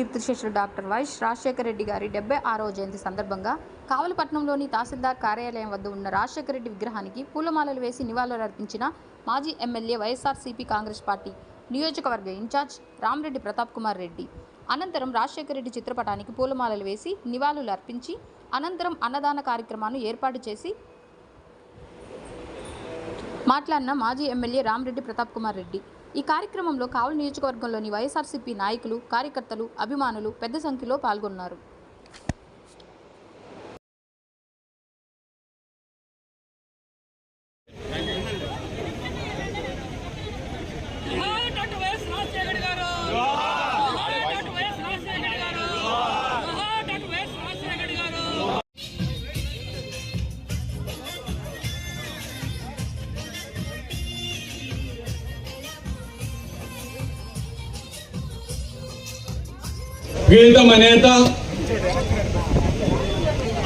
కీర్తిశేషుడు కీర్తిశేషులు doctor YS Rajasekhara Reddy గారి డెబ్బై ఆరో జయంతి సందర్భంగా కావలపట్నంలోని తహసీల్దార్ కార్యాలయం వద్ద ఉన్న రాజశేఖర రెడ్డి విగ్రహానికి పూలమాలలు వేసి నివాళులర్పించిన మాజీ ఎమ్మెల్యే వైఎస్ఆర్సీపీ కాంగ్రెస్ పార్టీ నియోజకవర్గ ఇన్ఛార్జ్ రామరెడ్డి ప్రతాప్ కుమార్ రెడ్డి. అనంతరం రాజశేఖర రెడ్డి చిత్రపటానికి పూలమాలలు వేసి నివాళులు అర్పించి అనంతరం అన్నదాన కార్యక్రమాన్ని ఏర్పాటు చేసి మాట్లాడిన మాజీ ఎమ్మెల్యే రామరెడ్డి ప్రతాప్ కుమార్ రెడ్డి. ఈ కార్యక్రమంలో కావలి నియోజకవర్గంలోని వైఎస్ఆర్సీపీ నాయకులు కార్యకర్తలు అభిమానులు పెద్ద సంఖ్యలో పాల్గొన్నారు. ప్రియతమ నేత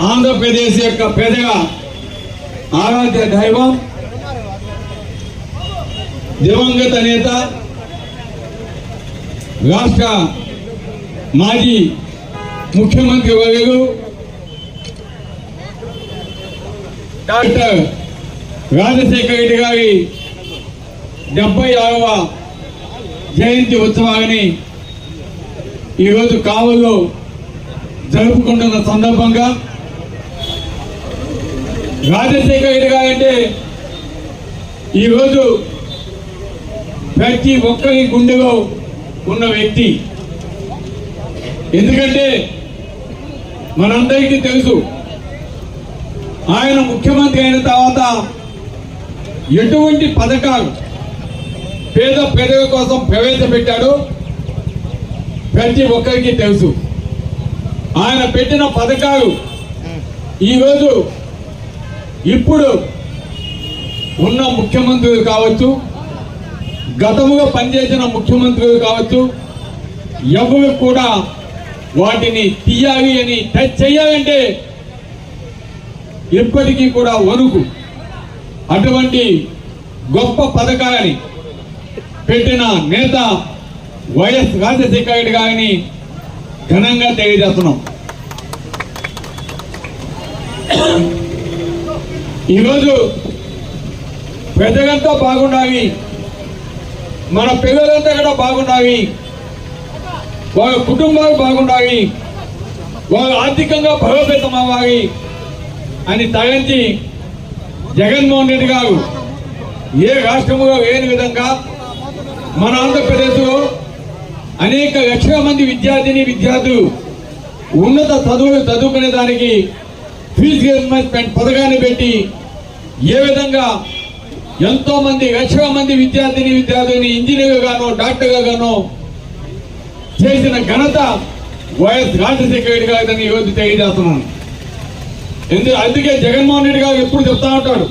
ఆంధ్రప్రదేశ్ యొక్క పెదగా ఆరాధ్య దైవం దివంగత నేత రాష్ట్ర మాజీ ముఖ్యమంత్రి వర్యులు డాక్టర్ రాజశేఖర రెడ్డి గారి డెబ్బై ఆరవ జయంతి ఉత్సవాన్ని ఈరోజు కావల్లో జరుపుకుంటున్న సందర్భంగా రాజశేఖర్ రెడ్డి గారు అంటే ఈరోజు ప్రతి ఒక్కరి గుండెలో ఉన్న వ్యక్తి. ఎందుకంటే మనందరికీ తెలుసు ఆయన ముఖ్యమంత్రి అయిన తర్వాత ఎటువంటి పథకాలు పేద ప్రజల కోసం ప్రవేశపెట్టాడో ప్రతి ఒక్కరికి తెలుసు. ఆయన పెట్టిన పథకాలు ఈరోజు ఇప్పుడు ఉన్న ముఖ్యమంత్రులు కావచ్చు గతముగా పనిచేసిన ముఖ్యమంత్రులు కావచ్చు ఎవరు కూడా వాటిని తీయాలి అని టచ్ చేయాలంటే ఇప్పటికీ కూడా వణుకు. అటువంటి గొప్ప పథకాలని పెట్టిన నేత వైఎస్ రాజశేఖర రెడ్డి గారిని ఘనంగా తెలియజేస్తున్నాం. ఈరోజు ప్రజలంతా బాగుండాలి. మన పిల్లలంతా కూడా బాగుండాలి. వాళ్ళ కుటుంబాలు బాగుండాలి. వాళ్ళు ఆర్థికంగా బలోపేతం అవ్వాలి అని తలంచి జగన్మోహన్ రెడ్డి గారు ఏ రాష్ట్రంలో లేని విధంగా మన ఆంధ్రప్రదేశ్లో అనేక లక్షల మంది విద్యార్థిని విద్యార్థులు ఉన్నత చదువులు చదువుకునే దానికి ఫీజు రియంబర్స్మెంట్ పథకాన్ని పెట్టి ఏ విధంగా ఎంతో మంది లక్షల మంది విద్యార్థిని విద్యార్థుని ఇంజనీర్గా గానో డాక్టర్గా గానో చేసిన ఘనత వైఎస్ రాజశేఖర రెడ్డి గారిని ఈరోజు తెలియజేస్తున్నాను. ఎందుకు అందుకే జగన్మోహన్ రెడ్డి గారు ఎప్పుడు చెప్తా ఉంటాడు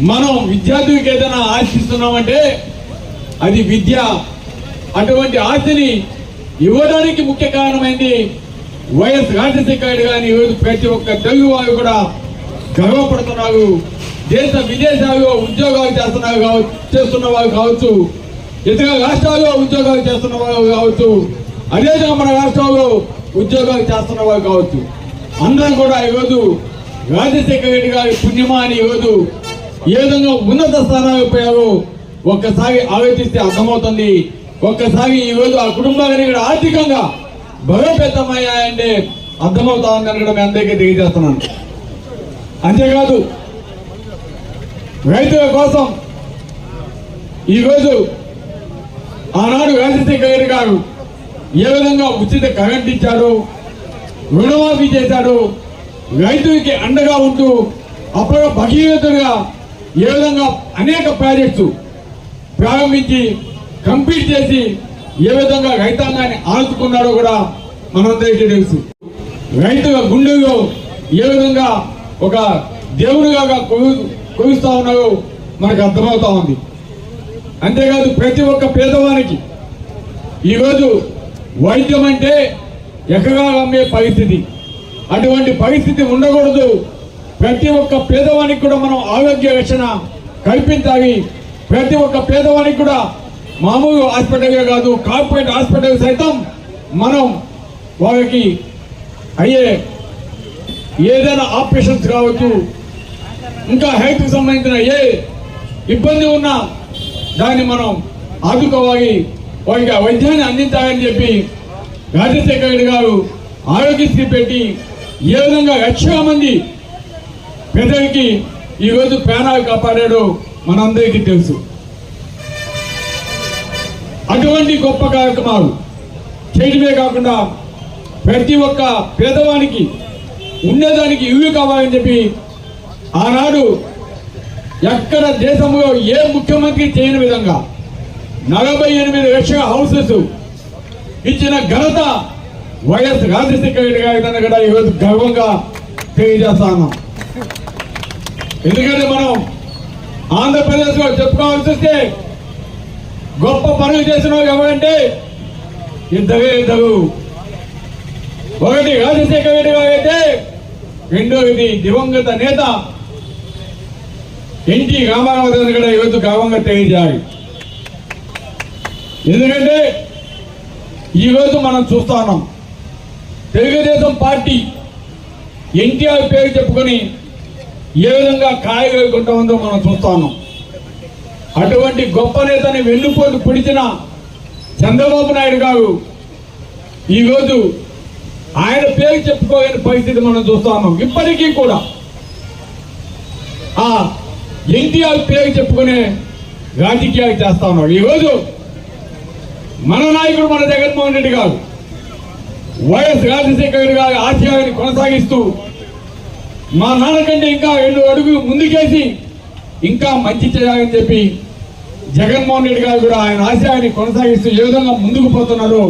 మనం విద్యార్థులకు ఏదైనా ఆశిస్తున్నామంటే అది విద్య అటువంటి ఆస్తిని ఇవ్వడానికి ముఖ్య కారణమైంది వైఎస్ రాజశేఖర కానీ ఈరోజు ప్రతి ఒక్క తెలుగు వారు కూడా గర్వపడుతున్నారు. దేశ విదేశాల్లో ఉద్యోగాలు చేస్తున్నారు కావచ్చు చేస్తున్న వారు కావచ్చు ఇతర రాష్ట్రాల్లో ఉద్యోగాలు చేస్తున్న వారు కావచ్చు అదేవిధంగా మన రాష్ట్రాల్లో ఉద్యోగాలు చేస్తున్న వారు కావచ్చు. అందరం కూడా ఈరోజు రాజశేఖర రెడ్డి గారి పుణ్యమా అని ఈరోజు ఏ విధంగా ఉన్నత స్థానాలు పోయారో ఒక్కసారి ఆలోచిస్తే అర్థమవుతుంది. ఒక్కసారి ఈ ఆ కుటుంబాలని ఇక్కడ ఆర్థికంగా బలోపేతమయ్యాయంటే అర్థమవుతా ఉందని కూడా మీ అందరికీ తెలియజేస్తున్నాను. అంతేకాదు రైతుల కోసం ఈరోజు ఆనాడు రాజశేఖర గారు ఏ విధంగా ఉచిత కరెంట్ ఇచ్చాడు రుణమాఫీ చేశాడు రైతులకి అండగా ఉంటూ అప్పుడు భగీరథుడిగా ఏ విధంగా అనేక ప్రాజెక్టు ప్రారంభించి కంప్లీట్ చేసి ఏ విధంగా రైతాంగాన్ని ఆదుకున్నాడో కూడా మనందరికీ తెలుసు. రైతుగా గుండెలో ఏ విధంగా ఒక దేవుడిగా కొలు- కొలుస్తా ఉన్నారో మనకు అర్థమవుతా ఉంది. అంతేకాదు ప్రతి ఒక్క పేదవానికి ఈరోజు వైద్యం అంటే ఎక్కగా అమ్మే పరిస్థితి. అటువంటి పరిస్థితి ఉండకూడదు. ప్రతి ఒక్క పేదవానికి కూడా మనం ఆరోగ్య రక్షణ కల్పించాలి. ప్రతి ఒక్క పేదవానికి కూడా మామూలు హాస్పిటల్గా కాదు కార్పొరేట్ హాస్పిటల్ సైతం మనం వాళ్ళకి అయ్యే ఏదైనా ఆపరేషన్స్ కావచ్చు ఇంకా హెల్త్కి సంబంధించిన ఏ ఇబ్బంది ఉన్నా దాన్ని మనం ఆదుకోవాలి. వారికి వైద్యాన్ని అందించాలని చెప్పి రాజశేఖర రెడ్డి గారు ఆరోగ్యశ్రీ పెట్టి ఏ విధంగా లక్షల మంది ప్రజలకి ఈరోజు ప్రాణాలు కాపాడాడో మనందరికీ తెలుసు. అటువంటి గొప్ప కార్యక్రమాలు చేయడమే కాకుండా ప్రతి ఒక్క పేదవానికి ఉండేదానికి ఇల్లు కావాలని చెప్పి ఆనాడు ఎక్కడ దేశంలో ఏ ముఖ్యమంత్రి చేయని విధంగా నలభై ఎనిమిది లక్షల హౌసెస్ ఇచ్చిన ఘనత వైఎస్ రాజశేఖర రెడ్డి గారి కూడా ఈరోజు గర్వంగా తెలియజేస్తాను. ఎందుకంటే మనం ఆంధ్రప్రదేశ్లో చెప్పుకోవాల్సి వస్తే గొప్ప పనులు చేసిన ఎవరంటే ఇద్దరే ఇద్దరు. ఒకటి రాజశేఖర రెడ్డి గారు అయితే రెండోది దివంగత నేత ఎన్టీ రామారావు కూడా ఈరోజు గర్వంగా తెలియజేయాలి ఎందుకంటే ఈరోజు మనం చూస్తున్నాం తెలుగుదేశం పార్టీ ఎన్టీఆర్ పేరు చెప్పుకొని ఏ విధంగా కాయగలుగుకుంటా ఉందో మనం చూస్తున్నాం అటువంటి గొప్ప నేతని వెన్నుపోటు పిడిచిన చంద్రబాబు నాయుడు గారు ఈరోజు ఆయన పేరు చెప్పుకోలేని పరిస్థితి మనం చూస్తాము ఇప్పటికీ కూడా ఆ ఎన్టీఆర్ పేరు చెప్పుకునే రాజకీయాలు చేస్తా ఉన్నాం ఈరోజు మన నాయకుడు మన జగన్మోహన్ రెడ్డి గారు వైఎస్ రాజశేఖర గారి ఆశయాన్ని కొనసాగిస్తూ మా నాన్న కంటే ఇంకా రెండు అడుగులు ముందుకేసి ఇంకా మంచి చేయాలని చెప్పి జగన్మోహన్ రెడ్డి గారు కూడా ఆయన ఆశయాన్ని కొనసాగిస్తూ ఏ విధంగా ముందుకు పోతున్నారు?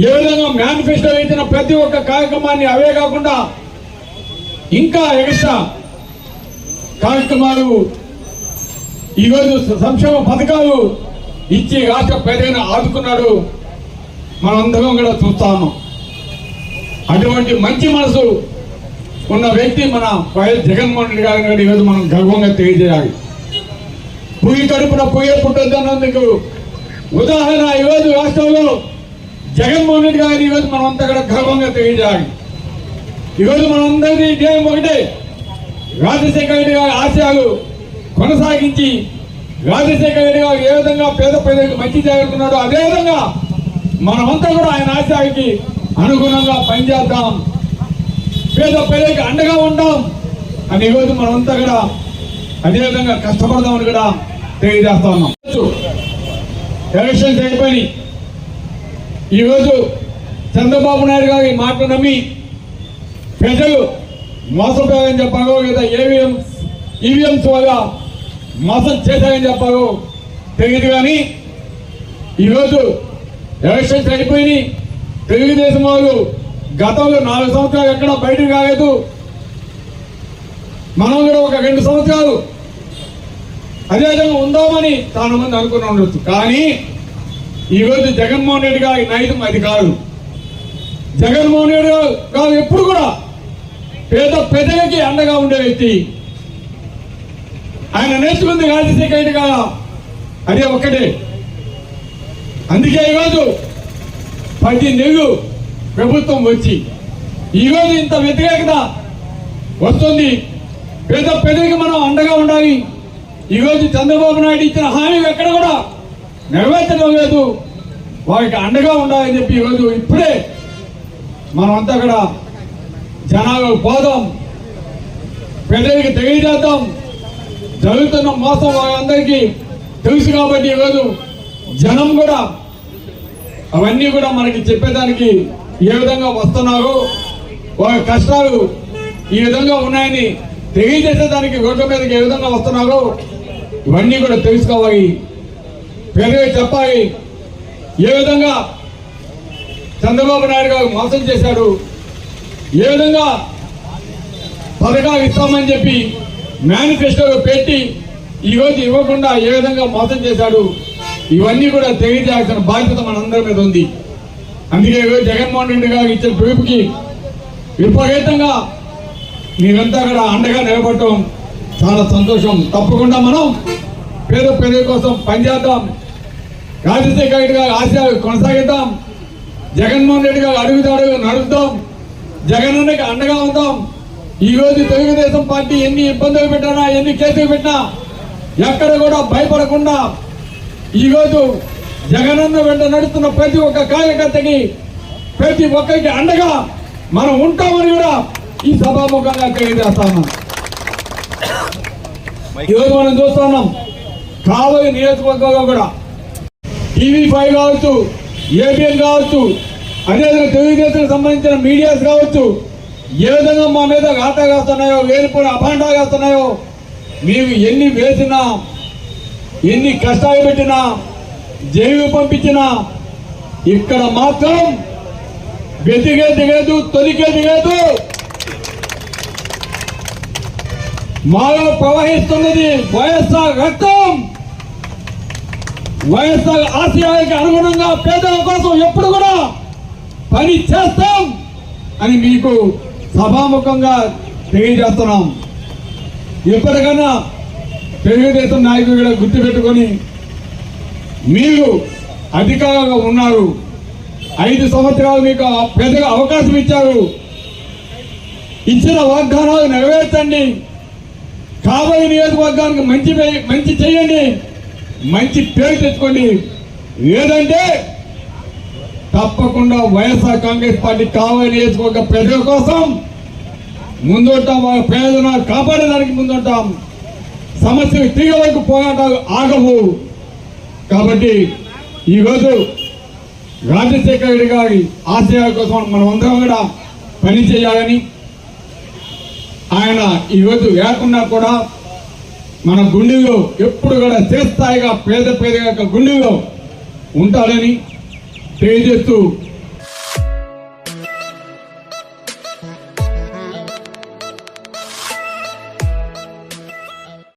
ఏ విధంగా మేనిఫెస్టో ఇచ్చిన ప్రతి ఒక్క కార్యక్రమాన్ని అవే కాకుండా ఇంకా ఎక్స్ట్రా కార్యక్రమాలు ఈరోజు సంక్షేమ పథకాలు ఇచ్చి రాష్ట్ర ప్రజలను ఆదుకున్నాడు మనందరం కూడా చూస్తాము అటువంటి మంచి మనసు ఉన్న వ్యక్తి మన వైఎస్ జగన్మోహన్ రెడ్డి గారిని ఈరోజు మనం గర్వంగా తెలియజేయాలి. పుయ్యి కడుపున పొయ్యే పుట్టొద్దన్నందుకు ఉదాహరణ ఈరోజు రాష్ట్రంలో జగన్మోహన్ రెడ్డి గారిని ఈరోజు మనం అంతా కూడా గర్వంగా తెలియజేయాలి. ఈరోజు మనందరినీ ధ్యేయం ఒకటే రాజశేఖర రెడ్డి గారి ఆశయాలు కొనసాగించి రాజశేఖర రెడ్డి గారు ఏ విధంగా పేద ప్రజలకు మంచి జరుగుతున్నాడో అదేవిధంగా మనమంతా కూడా ఆయన ఆశయానికి అనుగుణంగా పనిచేద్దాం. పేద ప్రజలకు అండగా ఉంటాం అని ఈరోజు మనమంతా కూడా అదే విధంగా కష్టపడదామని కూడా తెలియజేస్తా ఉన్నాం. ఎలక్షన్స్ అయిపోయి ఈరోజు చంద్రబాబు నాయుడు గారు మాట నమ్మి ప్రజలు మోసపోయారని చెప్పారో లేదా ఏవిఎం ఈవీఎంస్ వల్ల మోసం చేశారని చెప్పారో తెలియదు కానీ ఈరోజు ఎలక్షన్స్ అయిపోయినాయి. తెలుగుదేశం వాళ్ళు గతంలో నాలుగు సంవత్సరాలు ఎక్కడ బయటకు కాలేదు మనం కూడా ఒక రెండు సంవత్సరాలు అదేవిధంగా ఉందామని చాలా మంది అనుకుని ఉండొచ్చు. కానీ ఈరోజు జగన్మోహన్ రెడ్డి గారి నైతం అది కాదు. జగన్మోహన్ రెడ్డి గారు ఎప్పుడు కూడా పేద ప్రజలకి అండగా ఉండే వ్యక్తి. ఆయన నేర్చుకుంది రాజశేఖర రెడ్డి కదా అదే ఒక్కటే. అందుకే ఈరోజు పది నెలలు ప్రభుత్వం వచ్చి ఈరోజు ఇంత వ్యతిరేకత వస్తుంది. పేద ప్రజలకి మనం అండగా ఉండాలి. ఈరోజు చంద్రబాబు నాయుడు ఇచ్చిన హామీలు ఎక్కడ కూడా నెరవేర్చడం లేదు. వారికి అండగా ఉండాలని చెప్పి ఈరోజు ఇప్పుడే మనమంతా కూడా జనాలు పోదాం ప్రజలకి తెలియజేద్దాం. జరుగుతున్న మోసం వాళ్ళందరికీ తెలుసు కాబట్టి ఈరోజు జనం కూడా అవన్నీ కూడా మనకి చెప్పేదానికి ఏ విధంగా వస్తున్నారు వారి కష్టాలు ఈ విధంగా ఉన్నాయని తెలియజేసేదానికి రోడ్ల మీదకి ఏ విధంగా వస్తున్నారో ఇవన్నీ కూడా తెలుసుకోవాలి. పెరిగే చెప్పాలి. ఏ విధంగా చంద్రబాబు నాయుడు గారు మోసం చేశాడు ఏ విధంగా పథకాలు ఇస్తామని చెప్పి మేనిఫెస్టోలో పెట్టి ఈరోజు ఇవ్వకుండా ఏ విధంగా మోసం చేశాడు ఇవన్నీ కూడా తెలియజేయాల్సిన బాధ్యత మనందరి మీద ఉంది. అందుకే జగన్మోహన్ రెడ్డి గారు ఇచ్చిన పిలుపుకి విపరీతంగా మీరంతా కూడా అండగా నిలబడటం చాలా సంతోషం. తప్పకుండా మనం పేద ప్రజల కోసం పనిచేద్దాం రాజశేఖర రెడ్డి గారి ఆశ కొనసాగిద్దాం. జగన్మోహన్ రెడ్డి గారు అడుగుతాడు నడుపుతాం జగనన్నకి అండగా ఉందాం. ఈరోజు తెలుగుదేశం పార్టీ ఎన్ని ఇబ్బందులు పెట్టినా ఎన్ని కేసులు పెట్టినా ఎక్కడ కూడా భయపడకుండా ఈరోజు జగనన్న వెంట నడుస్తున్న ప్రతి ఒక్క కార్యకర్తకి ప్రతి ఒక్కరికి అండగా మనం ఉంటామని కూడా ఈ సభాముఖంగా తెలియజేస్తాను. ఈరోజు మనం చూస్తున్నాం కాబోయే నియోజకవర్గంలో కూడా టీవీ ఫైవ్ కావచ్చు ఏబిఎన్ కావచ్చు అదేవిధంగా తెలుగుదేశం సంబంధించిన మీడియాస్ కావచ్చు ఏ విధంగా మా మీద ఘాటా కాస్తున్నాయో వేలుపూడి అభాండా కాస్తున్నాయో మేము ఎన్ని వేసినా ఎన్ని కష్టాలు పెట్టినా జైలు పంపించిన ఇక్కడ మాత్రం వెతికే దిగదు తొలికే దిగదు. మాలో ప్రవహిస్తున్నది వైఎస్ఆర్ రక్తం. వైఎస్ఆర్ ఆశయానికి అనుగుణంగా పేదల కోసం ఎప్పుడు కూడా పని చేస్తాం అని మీకు సభాముఖంగా తెలియజేస్తున్నాం. ఎప్పటికైనా తెలుగుదేశం నాయకులు కూడా గుర్తుపెట్టుకొని మీరు అధికారంలో ఉన్నారు. ఐదు సంవత్సరాలు మీకు పెద్దగా అవకాశం ఇచ్చారు. ఇచ్చిన వాగ్దానాలు నెరవేర్చండి. కాబోయే నియోజకవర్గానికి మంచి పే- మంచి చేయండి. మంచి పేరు తెచ్చుకోండి. లేదంటే తప్పకుండా వైఎస్ఆర్ కాంగ్రెస్ పార్టీ కాబోయే నియోజకవర్గ ప్రజల కోసం ముందుంటాం వాళ్ళ ప్రయోజనాలు కాపాడడానికి ముందుంటాం సమస్యలు తీగ వరకు పోరాటాలు ఆగవు. కాబట్టి ఈరోజు రాజశేఖర రెడ్డి గారి ఆశయాల కోసం మనం అందరం కూడా పనిచేయాలని ఆయన ఈరోజు లేకున్నా కూడా మన గుండెలో ఎప్పుడు కూడా చేస్తాయిగా పేద పేద యొక్క గుండెలో ఉంటాడని తెలియజేస్తూ